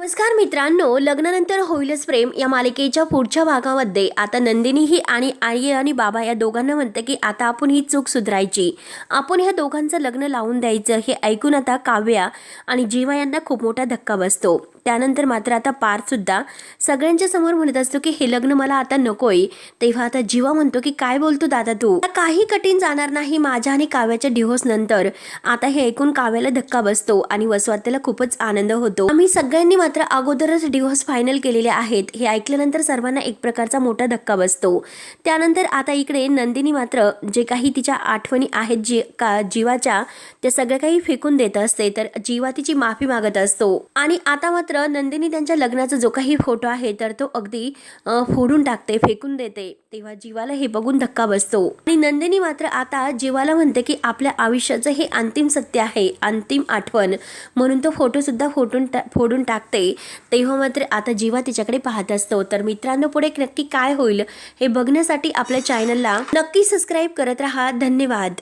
नमस्कार मित्रांनो लग्नानंतर होईलच प्रेम या मालिकेच्या पुढच्या भागामध्ये. आता नंदिनी ही आणि आई आणि बाबा या दोघांना म्हणतं की आता आपण ही चूक सुधारायची. आपण ह्या दोघांचं लग्न लावून द्यायचं हे ऐकून आता काव्या आणि जीवा यांना खूप मोठा धक्का बसतो. त्यानंतर मात्र आता पार्थसुद्धा सगळ्यांच्या समोर म्हणत असतो की हे लग्न मला आता नकोय. तेव्हा आता जीवा म्हणतो की काय बोलतो दादा तू? काही कठीण जाणार नाही माझ्या आणि काव्याच्या डिव्होर्स नंतर. आता हे ऐकून काव्याला धक्का बसतो आणि वसवात्याला खूपच आनंद होतो. आम्ही सगळ्यांनी मात्र अगोदरच डिव्होर्स फायनल केलेले आहेत. हे ऐकल्यानंतर सर्वांना एक प्रकारचा मोठा धक्का बसतो. त्यानंतर आता इकडे नंदिनी मात्र जे काही तिच्या आठवणी आहेत जी का जीवाच्या त्या सगळ्या काही फेकून देत असते तर जीवा तिची माफी मागत असतो. आणि आता मात्र नंदिनी त्यांच्या लग्नाचा जो काही फोटो आहे तर तो अगदी फोडून टाकते फेकून देते. तेव्हा जीवाला हे बघून धक्का बसतो. आणि नंदिनी मात्र आता जीवाला म्हणते की आपल्या आयुष्याचं हे अंतिम सत्य आहे अंतिम आठवण. म्हणून तो फोटो सुद्धा फोटून फोडून टाकते. तेव्हा मात्र आता जीवा तिच्याकडे पाहत असतो तर मित्रांनो पुढे नक्की काय होईल हे बघण्यासाठी आपल्या चॅनलला नक्की सबस्क्राईब करत राहा. धन्यवाद.